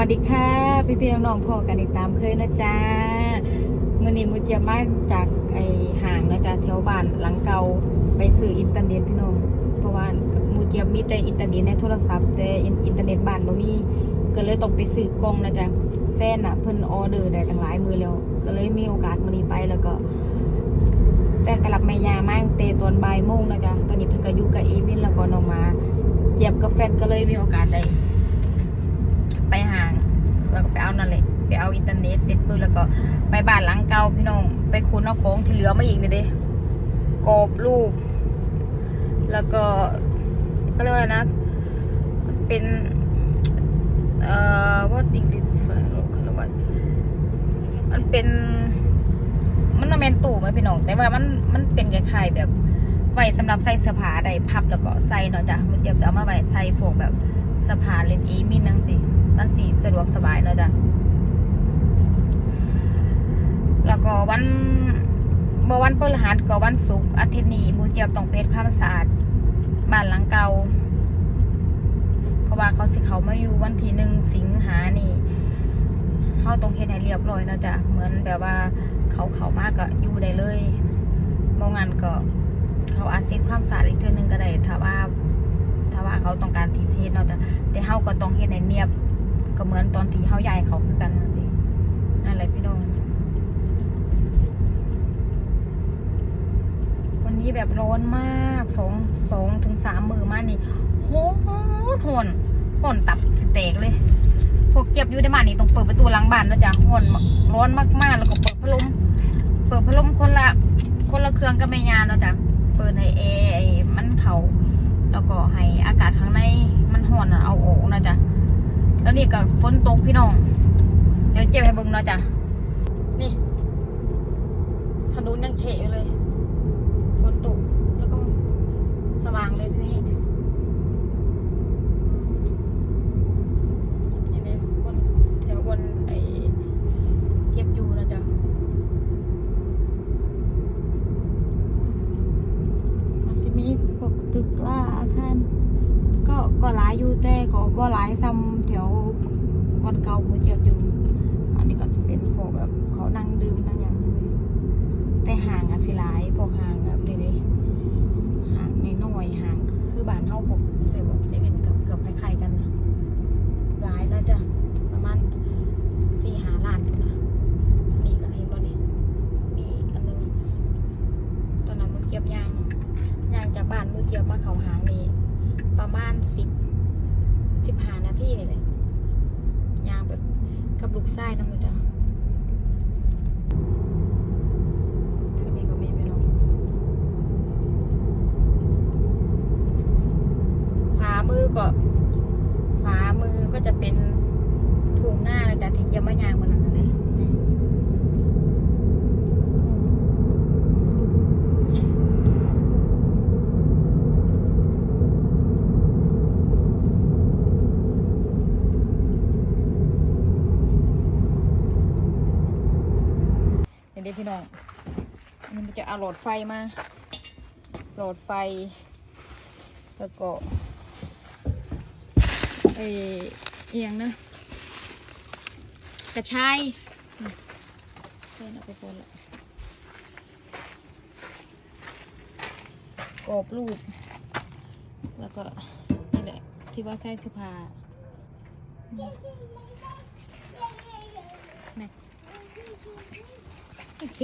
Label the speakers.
Speaker 1: วัสดีค่ะ พี่เพี่ๆน้องพ่อกันอีกตามเคยนะจ๊ะมือนี้มุดเจียมาจากไอห่างนะจ๊ะแถวบ้านหลังเก่าไปซื้ออินเทอร์เน็ตพี่น้องเพราะว่ามุดเจียมีแต่อินเทอร์เน็ตในโทรศัพท์แต่อินเทอร์เน็ตบ้านบ่มีก็เลยต้องไปซื้อกล้องนะจ๊ะแฟนอะเพิ่นออเดอร์ได้ตั้งหลายมือแล้ว ก็เลยมีโอกาสมือนี้ไปแล้วก็แฟนไปรับแม่ยามาตั้งแต่ตอนบ่ายโมงนะจ๊ะตอนนี้เพิ่นก็อยู่กับเอมินแล้วก็น้องมาเจียบกับแฟนก็เลยมีโอกาสได้ ไปห่างแล้วก็ไปเอานั่นแหละไป เอาอินเทอร์เน็ตเสร็จปุ๊บแล้วก็ไปบ้านหลังเก่าพี่น้อง ไปคุนเอาของที่เหลือมาอีกเลยเด้กอบรูป แล้วก็ก็เรียกว่าอะไรนะ เป็น เอ่อว่าดิงดิเขาเรียกว่ามันเป็นมันมาเป็นตู้ไหมพี่น้อง แต่ว่ามันมันเป็นคล้ายๆแบบไว้สำหรับใส่เสื้อผ้าได้พับแล้วก็ใส่เนาะจ้ะมันเจ็บจะเอามาไว้ใส่พวกแบบสื้อผ้าเลนอีมินนังสิมันสีสะดวกสบายเนาะจ้ะแล้วก็วัน เมื่อวันพฤหัสก็วันศุกร์อาทิตย์นี้มูเจียบต้องเพชรข้ามสะอาดบ้านหลังเก่าเพราะว่าเขาสิเขามาอยู่วันที่หนึ่งสิงหานี่เขาต้องเฮ็ดให้เรียบร้อยเนาะจ้ะเหมือนแบบว่าเขาเขามากก็อยู่ได้เลยบางงานก็เขาอาเซ็ตความสะอาดอีกเทื่อนึงก็ได้ถ้าว่าถ้าว่าเขาต้องการทีเฮ็ดเนาะจ้ะแต่เฮาก็ต้องเฮ็ดให้เนียบก็เหมือนตอนที่เฮาย้ายเขาคือกันจันั่นแหละพี่น้อง วันนี้ แบบร้อนมากสองสองถึงสามมือมานี่โหดหอนหอนตับสิแตกเลย พวกเก็บอยู่ในบ้านนี่ต้องเปิดประตูหลังบ้านนะจ๊ะหอนร้อนมากๆ แล้วก็เปิดพัดลม เปิดพัดลมคนละ คนละเครื่องกับแม่ยาเนะจ๊ะเปิดให้แอร์ไอ้มันเขา แล้วก็ให้อากาศข้างในมันหอนเอาออกนะจ๊ะแล้วนี่ก็ฝนตกพี่น้อง เดี๋ยวเจ็บให้เบิ่งนะจ๊ะนี่ถนนยังเฉะอยู่เลย ฝนตกแล้วก็สว่างเลยทีนี้นี่เลยวนแถววนไอ้เก็บอยู่นะจ๊ะอาซิมีพวกตึกล่าอาคาร ก็หลายอยู่แต่ก็บ่หลายซ้ำแถววันเก่าหมูเจ็บอยู่ อันนี้ก็จะเป็นพวกแบบเขานั่งดื่มนั่งอย่างแต่ห่างอะสิหลายพวกห่างแบบนี้ห่างในน้อยห่างคือบ้านเฮาพวกเซเว่นเซเว่นกับเกือบคล้ายๆกันนะหลายนะจ๊ะประมาณสี่หาล้านนะนี่ก็เห็นบ่นี่มีอันหนึงตอนนั้นมือเกียบยางยางจากบ้านมือเกียบมาเขาหางนี่ ประมาณสิบสิบห้านาทีนี่เลยยางแบบกับลูกไส้น้ำเลยจ้ะทางนี้ก็มีพี่น้องขวามือก็ขวามือก็จะเป็นทุ่งหน้าเลยจ้ะที่เยี่ยมมะยางมันนั่นเลยนี่เดี๋ยวพี่น้องอันนี้มันจะเอาหลอดไฟมาหลอดไฟ แล้วก็เอเอียงนะ กระชายอืมเส้นเอาไปปนละกรอบรูป แล้วก็นี่แหละ ที่ว่าใส่เสื้อผ้าอืม นี่โอเ